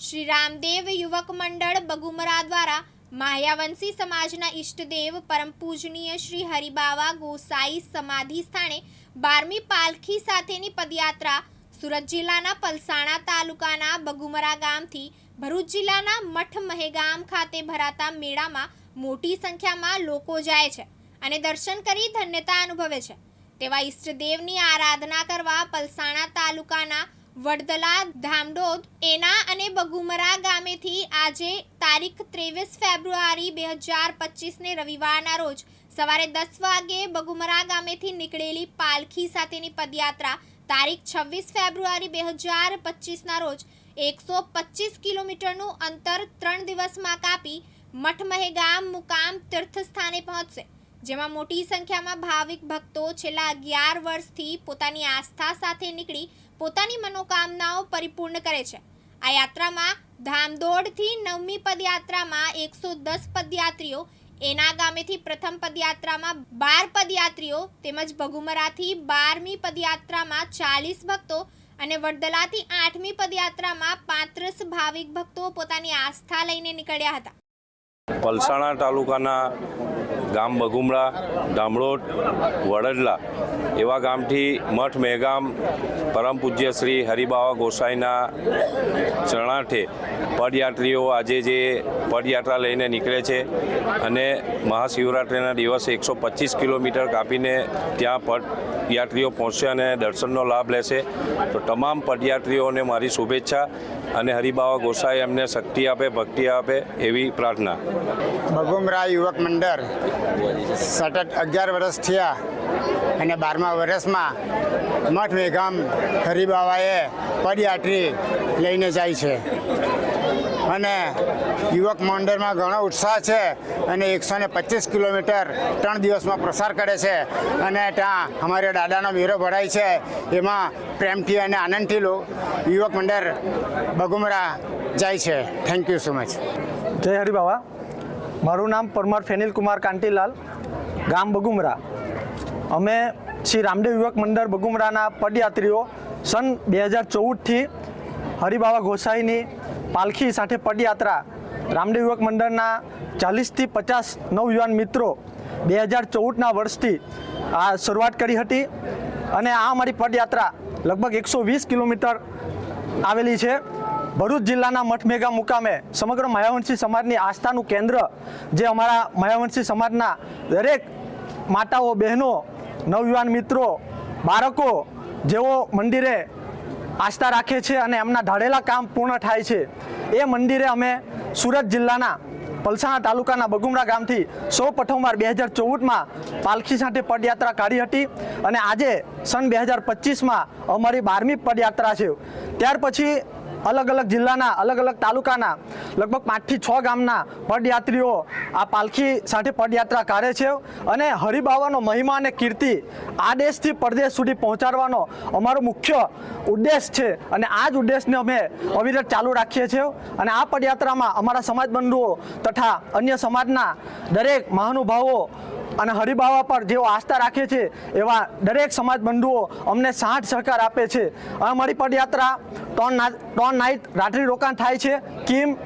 શ્રી રામદેવ યુવક મંડળ બગુમરા દ્વારા માયાવંશી સમાજના ઈષ્ટદેવ પરમ પૂજનીય શ્રી હરિબાવા ગોસાઈ સમાધિ સ્થાને બારમી પાલખી સાથેની પદયાત્રા સુરત જિલ્લાના પલસાણા તાલુકાના બગુમરા ગામથી ભરૂચ જિલ્લાના મઠ મહેગામ ખાતે ભરાતા મેળામાં મોટી સંખ્યામાં લોકો જાય છે અને દર્શન કરી ધન્યતા અનુભવે છે. તેવા ઈષ્ટદેવની આરાધના કરવા પલસાણા તાલુકાના વડદલા ધામડોદ, એના અને બગુમરા ગામેથી આજે તારીખ ત્રેવીસ ફેબ્રુઆરી બે હજાર પચીસને રવિવારના રોજ સવારે દસ વાગે બગુમરા ગામેથી નીકળેલી પાલખી સાથેની પદયાત્રા તારીખ છવ્વીસ ફેબ્રુઆરી બે હજાર પચીસના રોજ એકસો પચીસ કિલોમીટરનું અંતર ત્રણ દિવસમાં કાપી મઠમહે ગામ મુકામ તીર્થસ્થાને પહોંચશે, જેમાં મોટી સંખ્યામાં ભાવિક ભક્તો છેલ્લા અગિયાર વર્ષથી પોતાની આસ્થા સાથે નીકળી પોતાની મનોકામનાઓ પરિપૂર્ણ કરે છે. આ યાત્રામાં ધામદોડથી નવમી પદયાત્રામાં એકસો દસ પદયાત્રીઓ, એના ગામેથી પ્રથમ પદયાત્રામાં બાર પદયાત્રીઓ તેમજ ભગુમરાથી બારમી પદયાત્રામાં ચાલીસ ભક્તો અને વડદલાથી આઠમી પદયાત્રામાં પાંત્રીસ ભાવિક ભક્તો પોતાની આસ્થા લઈને નીકળ્યા હતા. પલસાણા તાલુકાના ગામ બગુમડા ડામડોદ વડદલા એવા ગામથી મઠ, મેગામ, પરમ પૂજ્ય શ્રી હરિબાવા ગોસાઈના શરણાર્થે પદયાત્રીઓ આજે જે પદયાત્રા લઈને નીકળે છે અને મહાશિવરાત્રિના દિવસે એકસો પચીસ કિલોમીટર કાપીને ત્યાં પદયાત્રીઓ પહોંચશે અને દર્શનનો લાભ લેશે. તો તમામ પદયાત્રીઓને મારી શુભેચ્છા અને હરિબાવા ગોસાઈ એમને શક્તિ આપે, ભક્તિ આપે એવી પ્રાર્થના. બગુમરા યુવક મંડળ. સતત અગિયાર વર્ષ થયા અને બારમા વર્ષમાં મઠ મેઘામ હરિબાવાએ પદયાત્રી લઈને જાય છે. અને યુવક મંડળમાં ઘણો ઉત્સાહ છે અને એકસો ને પચીસ કિલોમીટર ત્રણ દિવસમાં પ્રસાર કરે છે. અને ત્યાં અમારે દાદાનો મેરો ભરાય છે. એમાં પ્રેમથી અને આનંદથી યુવક મંડળ બગુમરા જાય છે. થેન્ક યુ સો મચ જય હરિબાવા. મારું નામ પરમાર ફેનિલ કુમાર કાંટીલાલ ગામ બગુમરા. અમે શ્રી રામદેવ યુવક મંડળ બગુમરાના પદયાત્રીઓ સન બે હજાર ચૌદથી હરિબાવા ગોસાઈની પાલખી સાથે પદયાત્રા રામદેવ યુવક મંડળના ચાલીસથી પચાસ નવયુવાન મિત્રો બે હજાર ચૌદના વર્ષથી આ શરૂઆત કરી હતી અને આ અમારી પદયાત્રા લગભગ એકસો વીસ કિલોમીટર આવેલી છે. ભરૂચ જિલ્લાના મઠમેગા મુકામે સમગ્ર માયાવંશી સમાજની આસ્થાનું કેન્દ્ર, જે અમારા માયાવંશી સમાજના દરેક માતાઓ, બહેનો, નવયુવાન મિત્રો, બાળકો, જેઓ મંદિરે આસ્થા રાખે છે અને એમના ધાડેલા કામ પૂર્ણ થાય છે. એ મંદિરે અમે સુરત જિલ્લાના પલસાણા તાલુકાના બગુમરા ગામથી સૌ પ્રથમવાર બે હજાર ચૌદમાં પાલખી સાથે પદયાત્રા કાઢી હતી અને આજે સન બે હજાર પચીસમાં અમારી બારમી પદયાત્રા છે. ત્યાર પછી અલગ અલગ જિલ્લાના અલગ અલગ તાલુકાના, લગભગ પાંચથી છ ગામના પદયાત્રીઓ આ પાલખી સાથે પદયાત્રા કાઢે છે અને હરિબાવાનો મહિમા અને કીર્તિ આ દેશથી પરદેશ સુધી પહોંચાડવાનો અમારો મુખ્ય ઉદ્દેશ છે અને આ જ ઉદ્દેશને અમે અવિરત ચાલુ રાખીએ છીએ અને આ પદયાત્રામાં અમારા સમાજ બંધુઓ તથા અન્ય સમાજના દરેક મહાનુભાવો અને હરિબાવા પર જેઓ આસ્થા રાખે છે, એવા દરેક સમાજ બંધુઓ અમને સાઠ સહકાર આપે છે. અમારી પદયાત્રા ત્રણ ત્રણ નાઇટ રાત્રિ રોકાણ થાય છે. કિમ,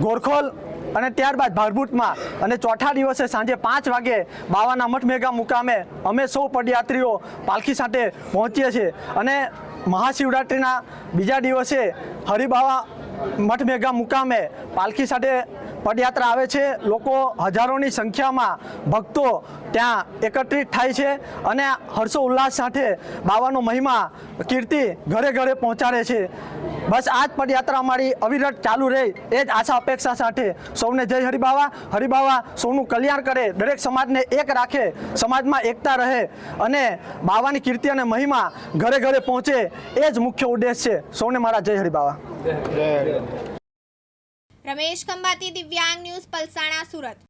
ગોરખોલ અને ત્યારબાદ ભારભૂતમાં અને ચોથા દિવસે સાંજે પાંચ વાગે બાવાના મઠ મેગા મુકામે અમે સૌ પદયાત્રીઓ પાલખી સાથે પહોંચીએ છીએ. અને મહાશિવરાત્રિના બીજા દિવસે હરિબાવા મઠ મેગા મુકામે પાલખી સાથે પદયાત્રા આવે છે. લોકો હજારોની સંખ્યામાં ભક્તો ત્યાં એકત્રિત થાય છે અને હર્ષો ઉલ્લાસ સાથે બાવાનો મહિમા કીર્તિ ઘરે ઘરે પહોંચાડે છે. બસ આ જ પદયાત્રા અમારી અવિરત ચાલુ રહે એ જ આશા અપેક્ષા સાથે. સૌને જય હરિબાવા. હરિબાવા સૌનું કલ્યાણ કરે દરેક સમાજને એક રાખે સમાજમાં એકતા રહે અને બાવાની કીર્તિ અને મહિમા ઘરે ઘરે પહોંચે એ જ મુખ્ય ઉદ્દેશ છે. સૌને મારા જય હરિબાવા. રમેશ ખંભાતી દિવ્યાંગ ન્યૂઝ પલસાણા સુરત.